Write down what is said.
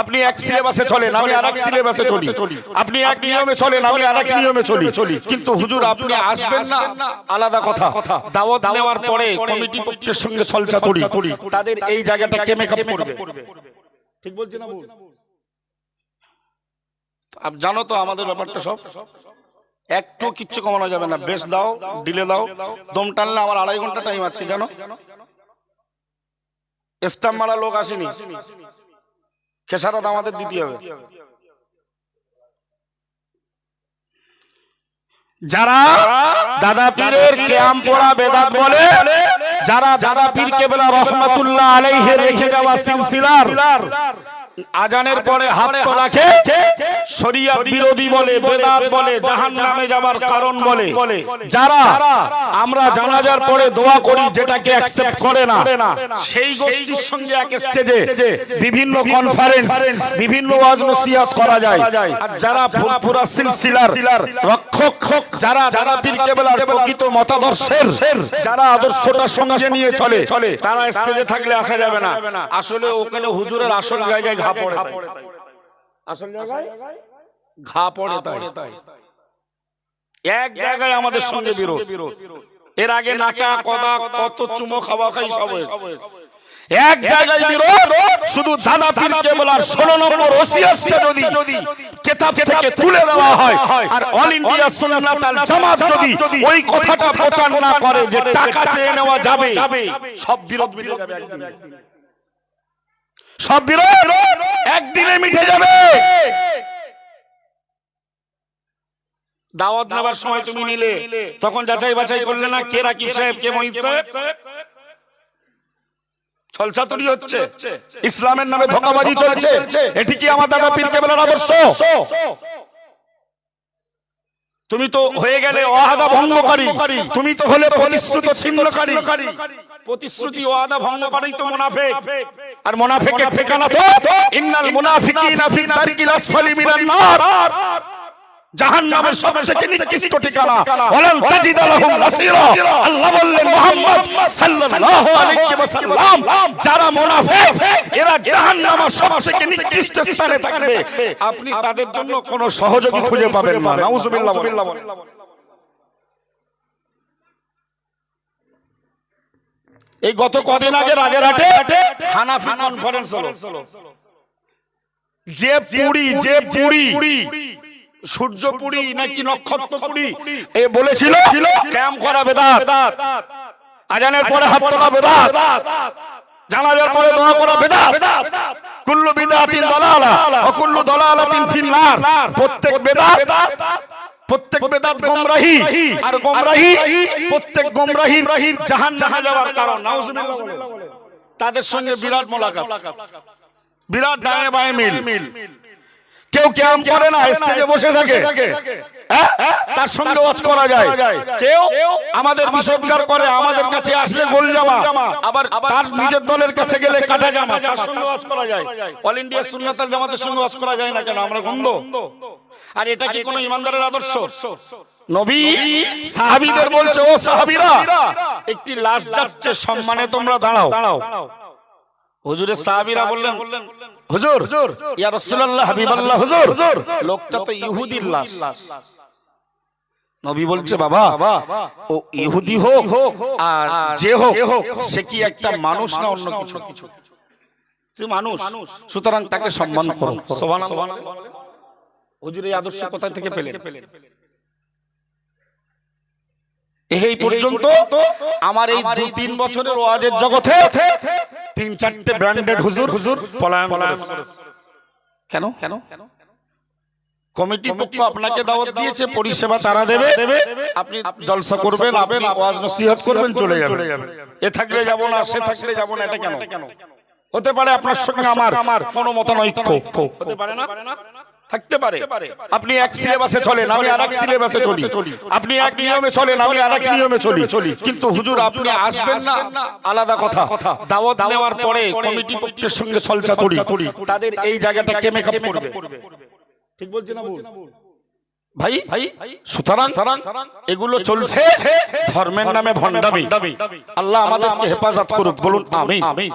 আপনি এক সিলেবাসে চলেন আমি আর এক সিলেবাসে চলি। আপনি এক নিয়মে চলেন আমি আর এক নিয়মে চলি। কিন্তু হুজুর আপনি আসবেন না। আলাদা কথা। দাওয়াত নেওয়ার পরে কমিটি পক্ষের সঙ্গে চলচা তড়ি তাদের এই জায়গাটা কে মেকআপ করবে? ঠিক বলছি না জানো তো আমাদের ব্যাপারটা সব? একটু কিচ্ছু কমানো যাবে না। বেশ দাও ডিলে দাও। দম টানলে আমার আড়াই ঘণ্টা টাইম আজকে জানো? স্টাম্প মারা লোক আসেনি। খেসারত আমাদের দিতে হবে। যারা দাদা পীরের কেয়াম পড়া বেদাত বলে, যারা দাদা পীর কেবলা রহমাতুল্লাহ আলাইহে রেখে দেওয়া সিলসিলার আজানের পরে হাত তো রাখে শরিয়া বিরোধী বলে বেদাত বলে জাহান নামে যাবার কারণ বলে। যারা আমরা জানাজার পরে দোয়া করি যেটাকে অ্যাকসেপ্ট করে না। সেই গোষ্ঠীর সঙ্গে এক স্টেজে বিভিন্ন কনফারেন্স বিভিন্ন ওয়াজ নসিহত করা যায়। আর যারা ফুরফুরা সিলসিলার রক্ষক যারা যারা পীর কেবলার প্রকৃত মতাদর্শের যারা আদর্শটা সঙ্গে নিয়ে চলে তারা স্টেজে থাকলে আসা যাবে না। আসলে ওখানে হুজুরের আসল জায়গায় ঘা পড়ে। আসল জায়গায় ঘা পড়ে তাই। এক জায়গায় আমাদের সঙ্গে বিরোধ। এর আগে নাচা কদা কত চুমো খাওয়া খাই সব এক জায়গায় বিরোধ শুধু দাদা পীর কেবলার ষোলো নম্বর ওসিয়াতটা যদি কেতাব থেকে তুলে দেওয়া হয় আর অল ইন্ডিয়া সুন্নাত আল জামাত যদি ওই কথাটা প্রচার না করে যে টাকা চেয়ে নেওয়া যাবে সব বিরোধ মিটে যাবে একদিনে। সব বিরোধ একদিনে মিটে যাবে। দাওয়াত নেবার সময় তুমি নিলে। তখন যাচাই বাছাই করলে না কে রাকিব সাহেব, কে মহিত সাহেব? হচ্ছে। ইসলামের নামে ধোকাবাজি চলছে। এটি কি আমার দাদা পীর কেবলার আদর্শ? তুমি তো হয়ে গেলে ওয়াদা ভঙ্গকারী। তুমি তো হলে প্রতিশ্রুত ছিন্নকারী। প্রতিশ্রুতি ওয়াদা ভঙ্গকারী তো মুনাফিক। আর মুনাফিকের ঠিকানা তো ইন্নাল মুনাফিকিনা ফি দারকিল আসফালি মিনান নার। জাহান্নামের সবথেকে নিকৃষ্ট ঠিকানা। ওয়ালান তাজিদ লাহুম নাসীরা। আল্লাহ বললেন মুহাম্মদ সাল্লাল্লাহু আলাইহি ওয়াসাল্লাম। যারা মুনাফিক এরা জাহান্নামের সবথেকে নিকৃষ্ট স্থানে থাকবে। আপনি তাদের জন্য কোনো সহযোগী খুঁজে পাবেন না। নাউজুবিল্লাহ এই গত কদিন আগে রাজারহাটে হানাফি কনফারেন্স হলো। যে পুরি যে পুরি সূর্য পুরি নাকি নক্ষত্র পুরি এ বলেছিল ক্যাম্প করা বেদাত। আজানের পরে হাত তোলা বেদাত। জানাজার পরে দোয়া করা বেদাত। কুল্লু বিদাতিন দালালা ও কুল্লু দালালাতিন ফিন্নার। প্রত্যেক বেদাত প্রত্যেক বেদাত গোমরাহি আর গোমরাহি প্রত্যেক গোমরাহির জাহান্নামে যাওয়ার কারণ। তাদের সঙ্গে বিরাট মোলাকাত। বিরাট ডায়ে বায়ে মিল। কেউ ক্যাম করে না স্টেজে বসে থাকে। হ্যাঁ? তার সঙ্গে ওয়াজ করা যায়। কেউ আমাদের বিষোদ্গার করে আমাদের কাছে আসলে গোল জামা আবার তার নিজের দলের কাছে গেলে কাটা জামা। তার সঙ্গে ওয়াজ করা যায়। অল ইন্ডিয়া সুন্নাতাল জামাতের সঙ্গে ওয়াজ করা যায় না কেন? আমরা গন্ধ। আর এটা কি কোনো ইমানদারের আদর্শ? নবী সাহাবীদের বলছে ও সাহাবীরা একটি লাশ যাচ্ছে সম্মানে তোমরা দাঁড়াও। হুজুরের সাহাবীরা বললেন হুজুর ইয়া রাসূলুল্লাহ হাবিবাল্লাহ হুজুর। লোকটা তো ইহুদির লাশ। নবী বলছে বাবা ও ইহুদি হোক আর যে হোক সে কি একটা মানুষ না অন্য কিছু? সে মানুষ সুতরাং তাকে সম্মান করো। সুবহানাল্লাহ। হুজুর এই আদর্শ কোথা থেকে পেলেন? এই পর্যন্ত আমার এই দুই তিন বছরের ওয়াজের জগতে তিন চারটে ব্র্যান্ডেড হুজুর হুজুর পলায়ন। কেন? কেন? কমিটি পক্ষ আপনাকে দাওয়াত দিয়েছে পরিষেবা তারা দেবে। আপনি জলসা করবেন আপনি ওয়াজ নসিহত করবেন চলে যাবেন এ থাকলে যাব না সে থাকলে যাব না এটা কেন? হতে পারে আপনার সঙ্গে আমার কোনো মতানৈক্য হতে পারে না? থাকতে পারে। আপনি এক সিলেবাসে চলেন আমি আর এক সিলেবাসে চলি। আপনি এক নিয়মে চলেন আমি আর এক নিয়মে চলি। কিন্তু হুজুর আপনি আসবেন না আলাদা কথা। দাওয়াত নেওয়ার পরে কমিটি পক্ষের সঙ্গে চলচা তড়ি তাদের এই জায়গাটা কে মেকআপ করবে? ঠিক বলছি না ভুল? ভাই ভাই সুতরাং এগুলো চলছে। ধর্মের নামে ভণ্ডামি। আল্লাহ আমাদেরকে হেফাজত করুক বলুন আমি